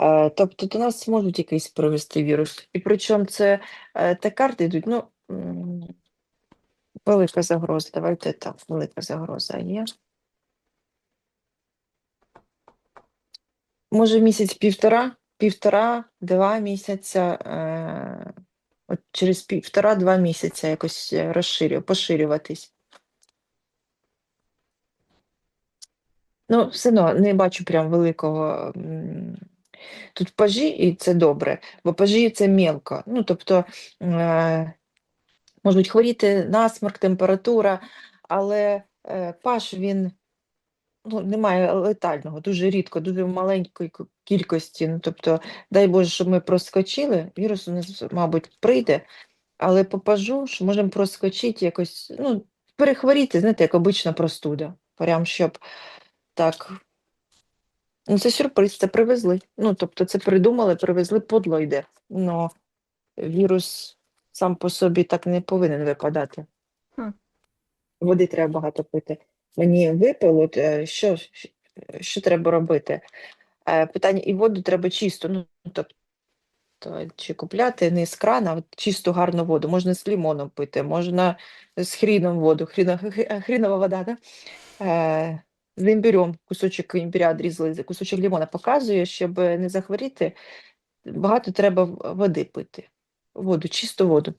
Е, Тобто до нас можуть якийсь привести вірус. І причому це е, та карти йдуть, ну, велика загроза. Давайте так, велика загроза є. Може, місяць півтора, півтора, два місяця, е, от через півтора-два місяця якось розширю, поширюватись. Ну, все одно не бачу прям великого. Тут пажі, і це добре, бо пажі це мелко. Ну, тобто е, можуть хворіти насморк, температура, але е, паж він ну, немає летального, дуже рідко, дуже в маленькій кількості. Ну, тобто, дай Боже, щоб ми проскочили, вірус у нас, мабуть, прийде, але по пажу що можемо проскочити якось, ну, перехворіти, знаєте, як обична простуда. Прям щоб так. Ну, це сюрприз, це привезли. Ну, тобто, це придумали, привезли, подло йде. Ну, вірус сам по собі так не повинен випадати. Хм. Води треба багато пити. Мені випило, е, що, що треба робити? Е, Питання, і воду треба чисту, ну, тобто, чи купляти не з крана, а чисту гарну воду. Можна з лімоном пити, можна з хріном воду, хріно, хрінова вода, да? Е, з імбирем, кусочок імбиря відрізали, кусочок лимона показує, щоб не захворіти, багато треба води пити. Воду, чисту воду.